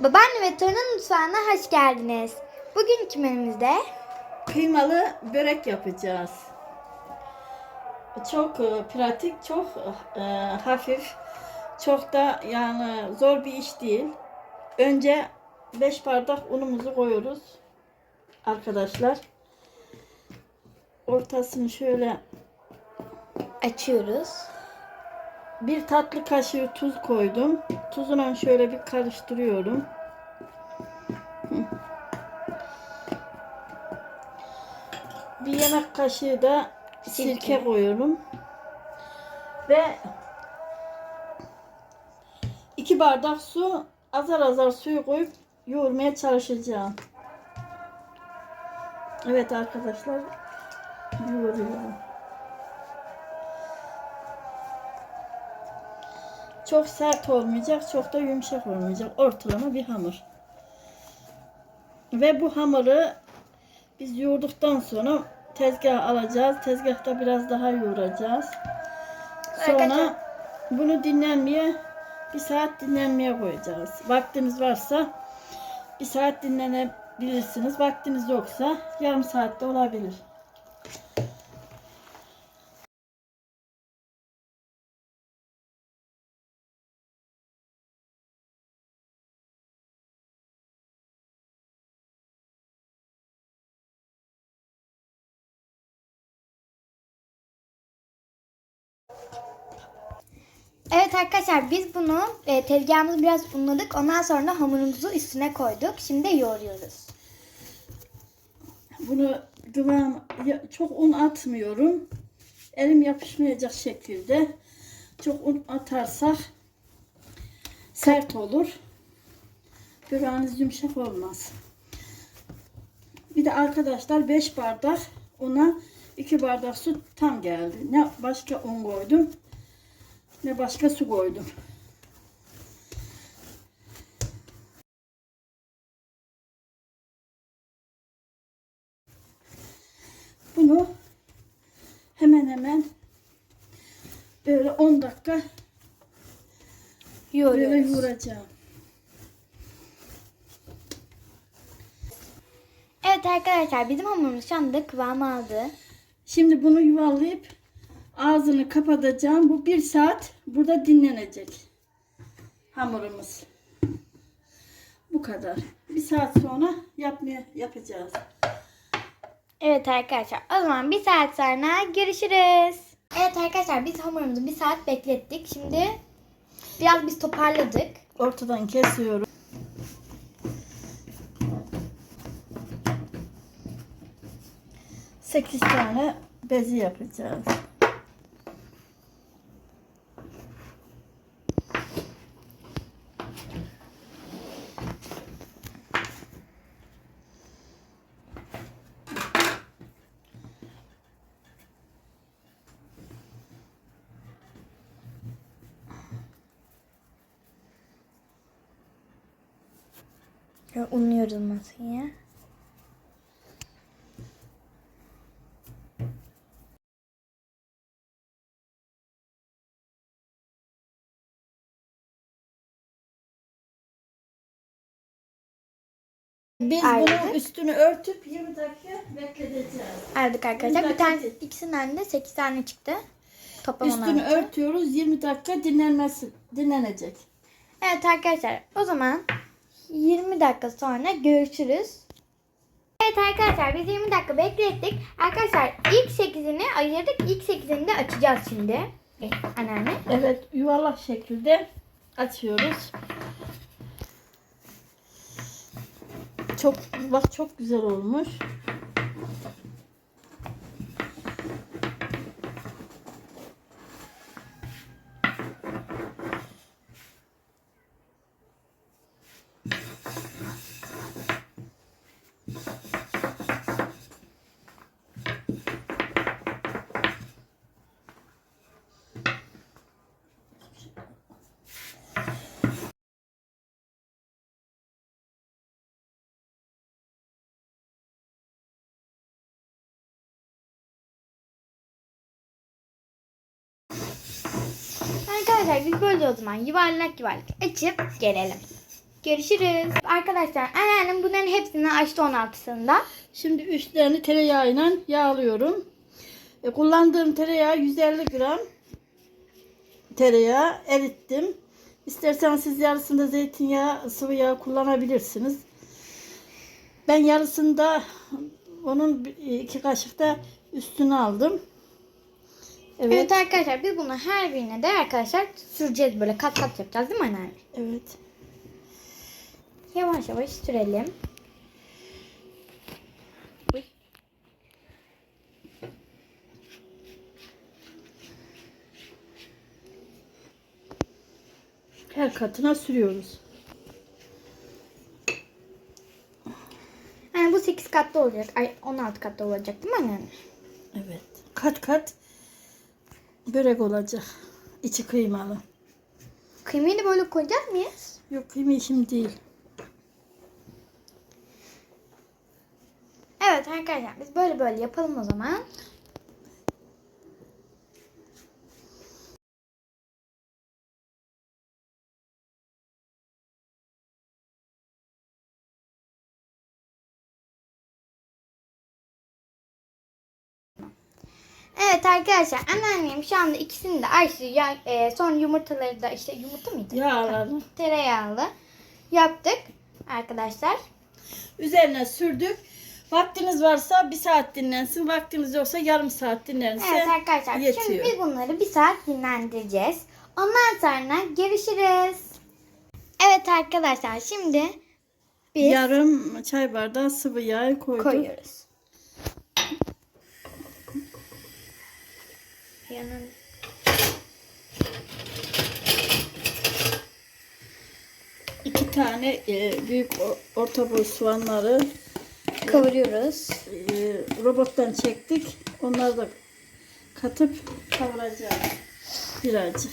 Babaanne ve torunun mutfağına hoş geldiniz. Bugünkü menümüzde Kıymalı börek yapacağız. Çok e, pratik, çok e, hafif, çok da yani zor bir iş değil. Önce 5 bardak unumuzu koyuyoruz arkadaşlar. Ortasını şöyle açıyoruz. Bir tatlı kaşığı tuz koydum. Tuzunu şöyle bir karıştırıyorum. Bir yemek kaşığı da sirke, Sirke. koyuyorum. Ve iki bardak su azar azar suyu koyup yoğurmaya çalışacağım. Evet arkadaşlar yoğuruyorum. Çok sert olmayacak, çok da yumuşak olmayacak. Ortalama bir hamur. Ve bu hamuru biz yoğurduktan sonra tezgaha alacağız. Tezgahta biraz daha yoğuracağız. Sonra bunu dinlenmeye bir saat dinlenmeye koyacağız. Vaktiniz varsa bir saat dinlenebilirsiniz. Vaktiniz yoksa yarım saatte olabilir. Evet arkadaşlar biz bunu e, tezgahımızı biraz unladık. Ondan sonra hamurumuzu üstüne koyduk. Şimdi yoğuruyoruz. Bunu kıvam çok un atmıyorum. Elim yapışmayacak şekilde. Çok un atarsak sert olur. Böreğiniz yumuşak olmaz. Bir de arkadaşlar 5 bardak una 2 bardak su tam geldi. Ne başka un koydum ne başka su koydum. Bunu hemen hemen böyle 10 dakika böyle Yoğuruyoruz. yoğuracağım. Evet arkadaşlar bizim hamurumuz şu anda kıvam aldı. Şimdi bunu yuvarlayıp ağzını kapatacağım. Bu bir saat burada dinlenecek. Hamurumuz. Bu kadar. Bir saat sonra yapmaya yapacağız. Evet arkadaşlar o zaman bir saat sonra görüşürüz. Evet arkadaşlar biz hamurumuzu bir saat beklettik. Şimdi biraz biz toparladık. Ortadan kesiyorum. Sekiz tane bezi yapacağız. Unluyoruz masayı. Biz Ayrıca- bunun üstünü örtüp 20 dakika bekleteceğiz. Aldık arkadaşlar. Bir tane, ikisinden de 8 tane çıktı. Toplam Üstünü 16. örtüyoruz 20 dakika dinlenmesi dinlenecek. Evet arkadaşlar o zaman 20 dakika sonra görüşürüz. Evet arkadaşlar biz 20 dakika beklettik. Arkadaşlar ilk 8'ini ayırdık. İlk 8'ini de açacağız şimdi. Eh, anneanne. Evet yuvarlak şekilde açıyoruz. Çok bak çok güzel olmuş. Arkadaşlar biz böyle o zaman yuvarlak yuvarlak açıp gelelim. Görüşürüz. Arkadaşlar anneannem bunların hepsini açtı 16'sında. Şimdi üstlerini tereyağıyla yağlıyorum. E, kullandığım tereyağı 150 gram tereyağı erittim. İsterseniz siz yarısında zeytinyağı, sıvı yağ kullanabilirsiniz. Ben yarısında onun iki kaşık da üstüne aldım. Evet. Evet. arkadaşlar biz bunu her birine de arkadaşlar süreceğiz böyle kat kat yapacağız değil mi anneanne? Evet. Yavaş yavaş sürelim. Her katına sürüyoruz. Yani bu 8 katlı olacak. Ay 16 katlı olacak değil mi anneanne? Evet. Kat kat börek olacak. İçi kıymalı. Kıymayı da böyle koyacak mıyız? Yok kıyma işim değil. Evet arkadaşlar biz böyle böyle yapalım o zaman. Evet arkadaşlar anneannem şu anda ikisini de açtı. E, sonra yumurtaları da işte yumurta mıydı? Yağlarını Tereyağlı yaptık arkadaşlar. üzerine sürdük. Vaktiniz varsa bir saat dinlensin. Vaktiniz yoksa yarım saat dinlense Evet arkadaşlar şimdi yetiyor. biz bunları bir saat dinlendireceğiz. Ondan sonra görüşürüz. Evet arkadaşlar şimdi biz Yarım çay bardağı sıvı yağ koyduk. koyuyoruz. Yanın İki tane e, büyük orta boy soğanları kavuruyoruz. e, robottan çektik. Onları da katıp kavuracağız. Birazcık.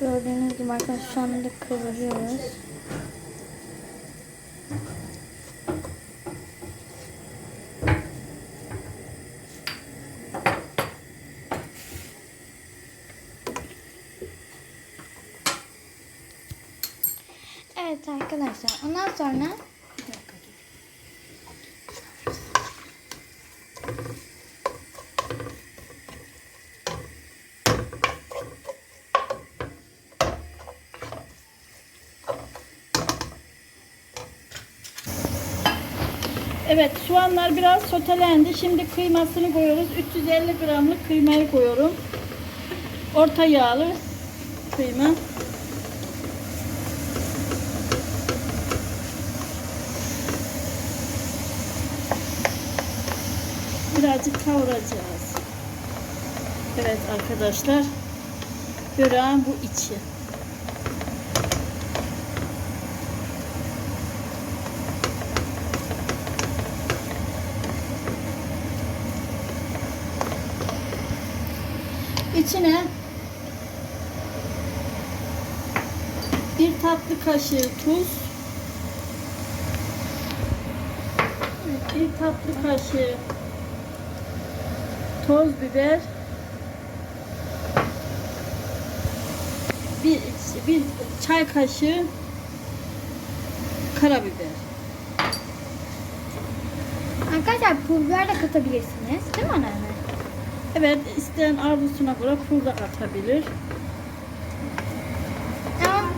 Gördüğünüz gibi arkadaşlar şu anda kavuruyoruz. Evet arkadaşlar ondan sonra Evet soğanlar biraz sotelendi. Şimdi kıymasını koyuyoruz. 350 gramlık kıymayı koyuyorum. Orta yağlı kıyma. Birazcık kavuracağız. Evet arkadaşlar. Böreğin bu içi. İçine bir tatlı kaşığı tuz, bir tatlı kaşığı toz biber, bir, bir çay kaşığı karabiber. arkadaşlar pul biber de katabilirsiniz değil mi anneanne? Evet, isteyen arzusuna göre pul da katabilir. Tamam.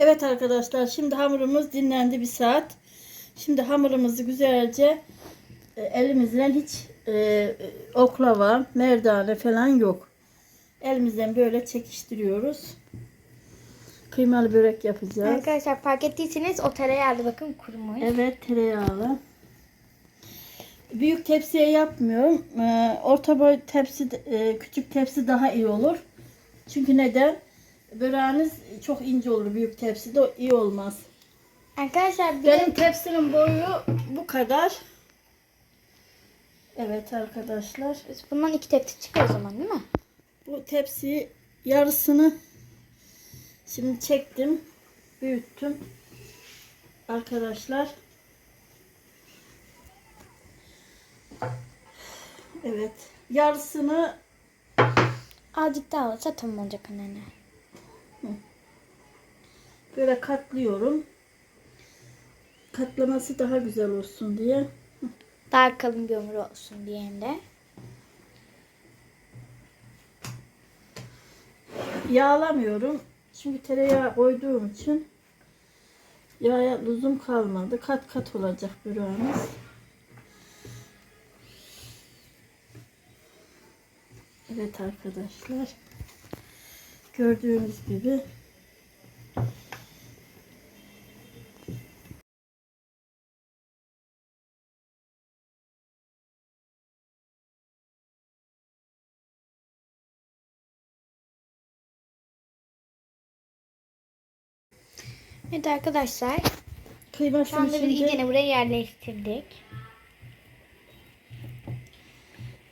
Evet arkadaşlar, şimdi hamurumuz dinlendi bir saat. Şimdi hamurumuzu güzelce e, elimizle hiç e, oklava, merdane falan yok. Elimizden böyle çekiştiriyoruz. Kıymalı börek yapacağız. Arkadaşlar fark ettiyseniz o tereyağlı bakın kurumuş. Evet tereyağlı. Büyük tepsiye yapmıyorum. Ee, orta boy tepsi, e, küçük tepsi daha iyi olur. Çünkü neden? Böreğiniz çok ince olur büyük tepside o iyi olmaz. Arkadaşlar bir Benim de tepsinin boyu bu kadar. Evet arkadaşlar. Bundan iki tepsi çıkıyor o zaman değil mi? Bu tepsiyi yarısını şimdi çektim. Büyüttüm. Arkadaşlar. Evet. Yarısını Azıcık daha olsa tamam olacak anne. böyle katlıyorum. Katlaması daha güzel olsun diye. Daha kalın bir olsun diye de. Yağlamıyorum. Çünkü tereyağı koyduğum için yağa lüzum kalmadı. Kat kat olacak böreğimiz. Evet arkadaşlar. Gördüğünüz gibi Evet arkadaşlar. Şu kıymasını anda biz iyicene buraya yerleştirdik.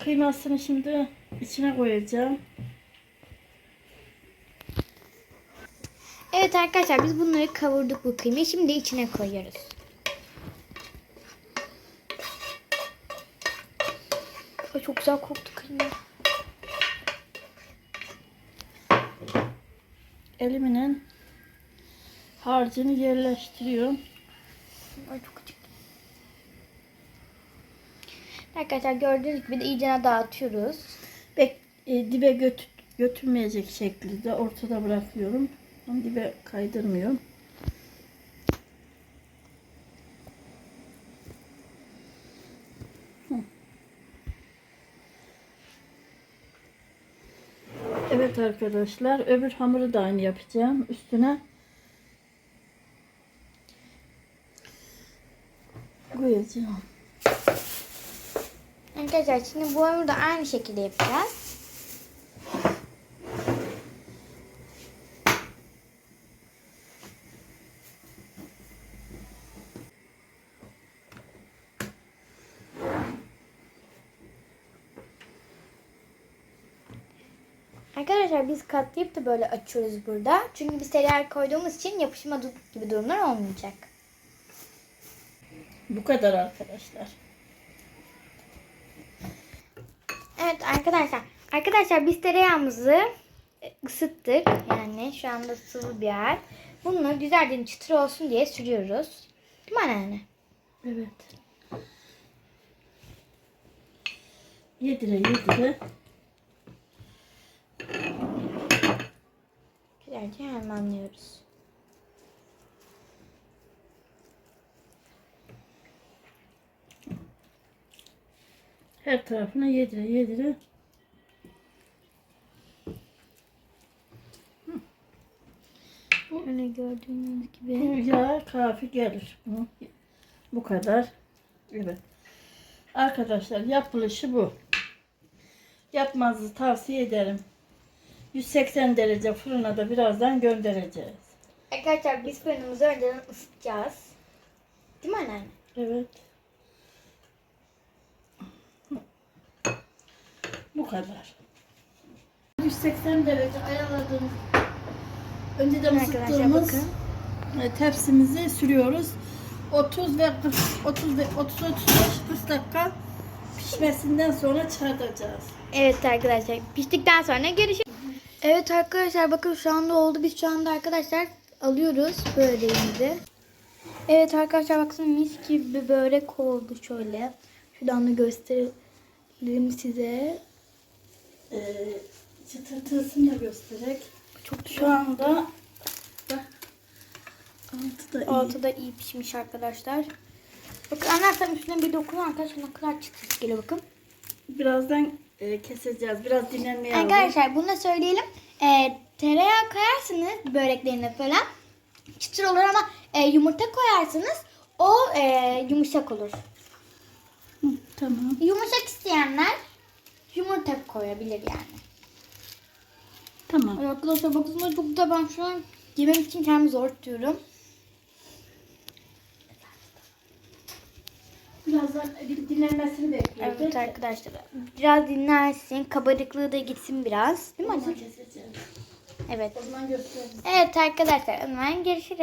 kıymasını şimdi içine koyacağım. Evet arkadaşlar biz bunları kavurduk bu kıymayı. Şimdi içine koyuyoruz. Ay, çok güzel koktu kıyma. Elimle harcını yerleştiriyorum. Ay çok acıktım. Arkadaşlar gördüğünüz gibi de iyicene dağıtıyoruz. Bek, e, dibe göt, götürmeyecek şekilde ortada bırakıyorum. Ama dibe kaydırmıyorum. Evet arkadaşlar öbür hamuru da aynı yapacağım. Üstüne koyacağım. Arkadaşlar şimdi bu da aynı şekilde yapacağız. Arkadaşlar biz katlayıp da böyle açıyoruz burada. Çünkü biz tereyağı koyduğumuz için yapışma gibi durumlar olmayacak. Bu kadar arkadaşlar. Evet arkadaşlar. Arkadaşlar biz tereyağımızı ısıttık. Yani şu anda sıvı bir yer. Bunu güzelce çıtır olsun diye sürüyoruz. Değil mi anneanne? Evet. Yedire yedire. Güzelce harmanlıyoruz. Her tarafına yedire yedire. Öyle gördüğünüz gibi. Bu yağ kafi gelir. Bu, kadar. Evet. Arkadaşlar yapılışı bu. Yapmanızı tavsiye ederim. 180 derece fırına da birazdan göndereceğiz. Arkadaşlar biz fırınımızı önceden ısıtacağız. Değil mi anneanne? Evet. Bu kadar. 180 derece ayarladığımız önceden ısıttığımız bakın. e, tepsimizi sürüyoruz. 30 ve 40, 30 ve 30 35 40 dakika pişmesinden sonra çıkartacağız. Evet arkadaşlar piştikten sonra görüşürüz. Evet arkadaşlar bakın şu anda oldu. Biz şu anda arkadaşlar alıyoruz böreğimizi. Evet arkadaşlar bakın mis gibi bir börek oldu şöyle. Şuradan da gösterelim size. Ee, çıtırtısını da göstererek. Çok şu anda bak altı da iyi. Altı da iyi pişmiş arkadaşlar. Bakın anlarsam üstüne bir dokun arkadaşlar ne kadar çıtır geliyor bakın. Birazdan e, keseceğiz. Biraz dinlenmeye aldım. Arkadaşlar bunu da söyleyelim. Ee, tereyağı koyarsınız böreklerine falan. Çıtır olur ama e, yumurta koyarsınız o e, yumuşak olur. Hı, tamam. Yumuşak isteyenler yumurta koyabilir yani. Tamam. Ay arkadaşlar bakın çok güzel ben şu an yemem için kendimi zor tutuyorum. Birazdan bir dinlenmesini bekliyoruz. Evet arkadaşlar. Biraz dinlensin. Kabarıklığı da gitsin biraz. Değil mi anne? Keseceğiz. Evet. O zaman gösteririz. Evet arkadaşlar. O zaman görüşürüz.